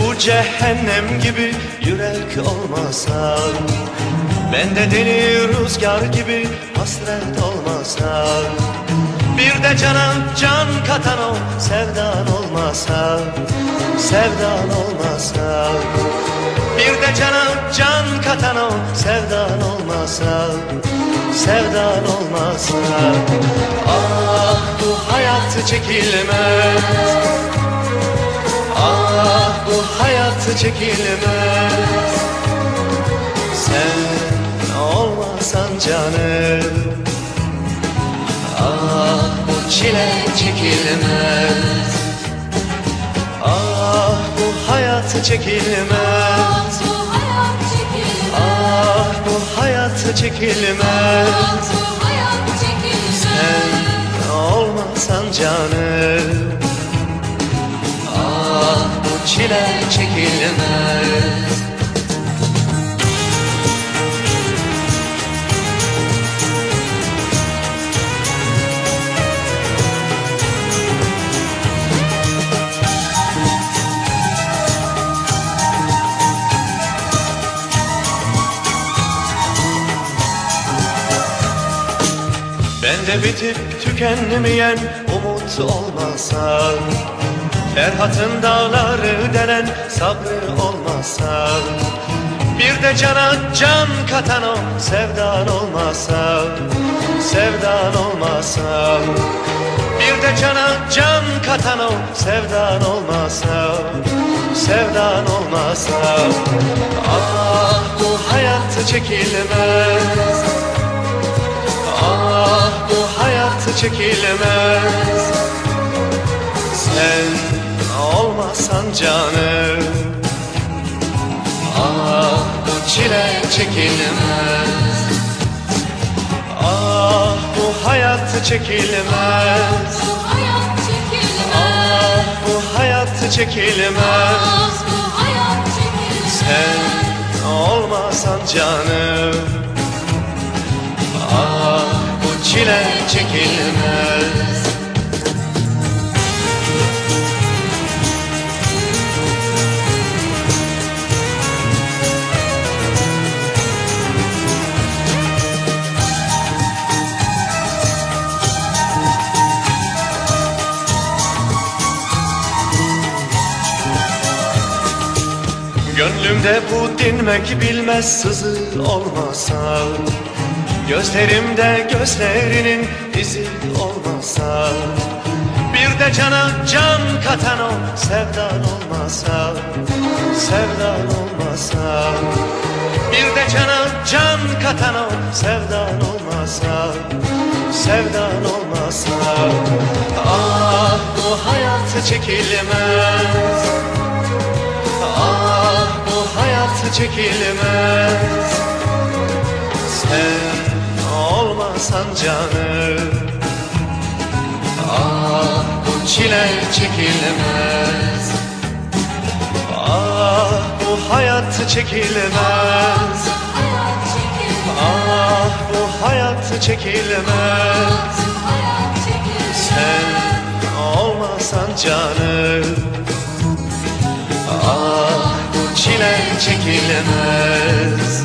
Bu cehennem gibi yürek olmasa Ben de deli rüzgar gibi hasret olmasa Bir de cana can katan o sevdan olmasa Sevdan olmasa Bir de cana can katan o sevdan olmasa Sevdan olmasa Ah bu hayat çekilmez. Ah hayat çekilmez. Sen olmasan canım. Ah bu çile çekilmez. Ah bu hayat çekilmez. Ah bu hayat çekilmez. Hayat çekilmez. Sen olmasan canım. Ah çile çekilmez. Ben de bitip tükenmeyen umut olmasa Ferhat'ın dağları delen sabrı olmasa Bir de cana can katan o sevdan olmasa Sevdan olmasa. Bir de cana can katan o sevdan olmasa Sevdan olmasa. Ah bu hayat çekilmez. Ah bu hayat çekilmez canım Ah bu çile çekilmez. Ah bu hayat çekilmez. Ah bu hayat çekilmez. Bu hayat çekilmez. Sen olmasan canım. Ah bu çile çekilmez Gönlümde bu dinmek bilmez sızı olmasa Gözlerimde gözlerinin izi olmasa Bir de cana can katan o sevdan olmasa Sevdan olmasa Bir de cana can katan o sevdan olmasa Sevdan olmasa Ah bu hayat çekilmez çekilmez. Sen olmasan canım. Ah bu çile çekilmez. Ah bu hayat çekilmez. Ah bu hayat çekilmez. Sen olmasan canım çile çekilmez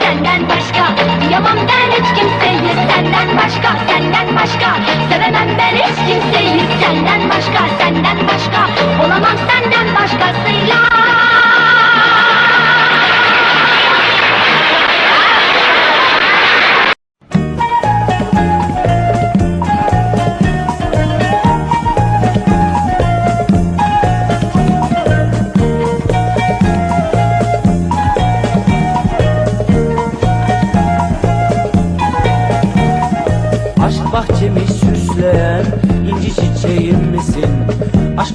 senden başka. Yamam ben hiç kimseyi. Senden başka Senden başka. Sevemem ben hiç kimseyi. Senden başka Senden başka. Olamam senden başkasıyla.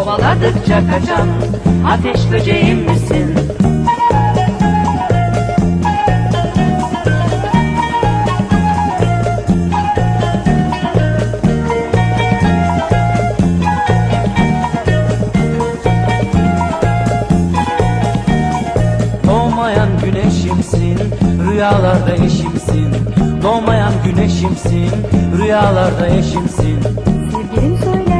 Kovaladıkça kaçan ateş böceğim misin? Doğmayan güneşimsin, rüyalarda eşimsin. Doğmayan güneşimsin, rüyalarda eşimsin. Sevgilim söyler misin?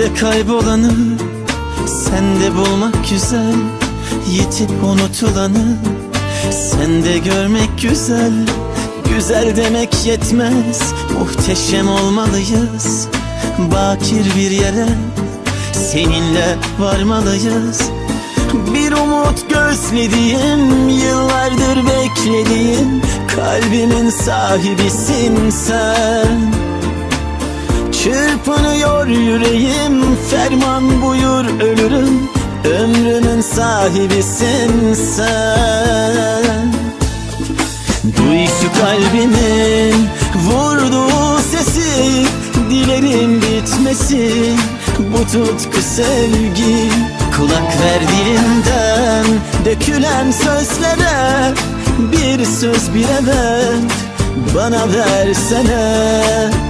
Ben de kaybolanı Sende bulmak güzel Yitip unutulanı Sende görmek güzel Güzel demek yetmez Muhteşem olmalıyız Bakir bir yere Seninle varmalıyız. Bir umut gözlediğim Yıllardır beklediğim Kalbimin sahibisin sen Çırpınıyor yüreğim Ferman buyur ölürüm. Ömrümün sahibisin sen. Duy şu kalbimin Vurduğu sesi Dilerim bitmesin Bu tutku sevgi Kulak ver dilinden. Dökülen sözlere Bir söz bir evet Bana versene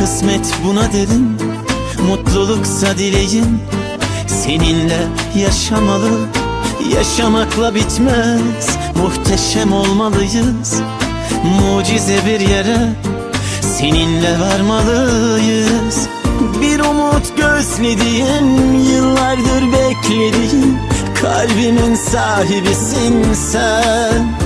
Kısmet buna dedim. Mutluluksa dileğim Seninle yaşamalı. Yaşamakla bitmez Muhteşem olmalıyız. Mucize bir yere Seninle varmalıyız. Bir umut gözlediğim Yıllardır beklediğim Kalbimin sahibisin sen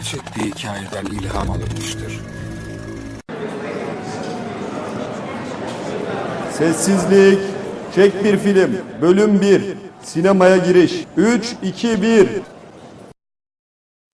gerçek bir hikayeden ilham alınmıştır. Sessizlik. Çek bir film. Bölüm 1. Sinemaya giriş. 3, 2, 1.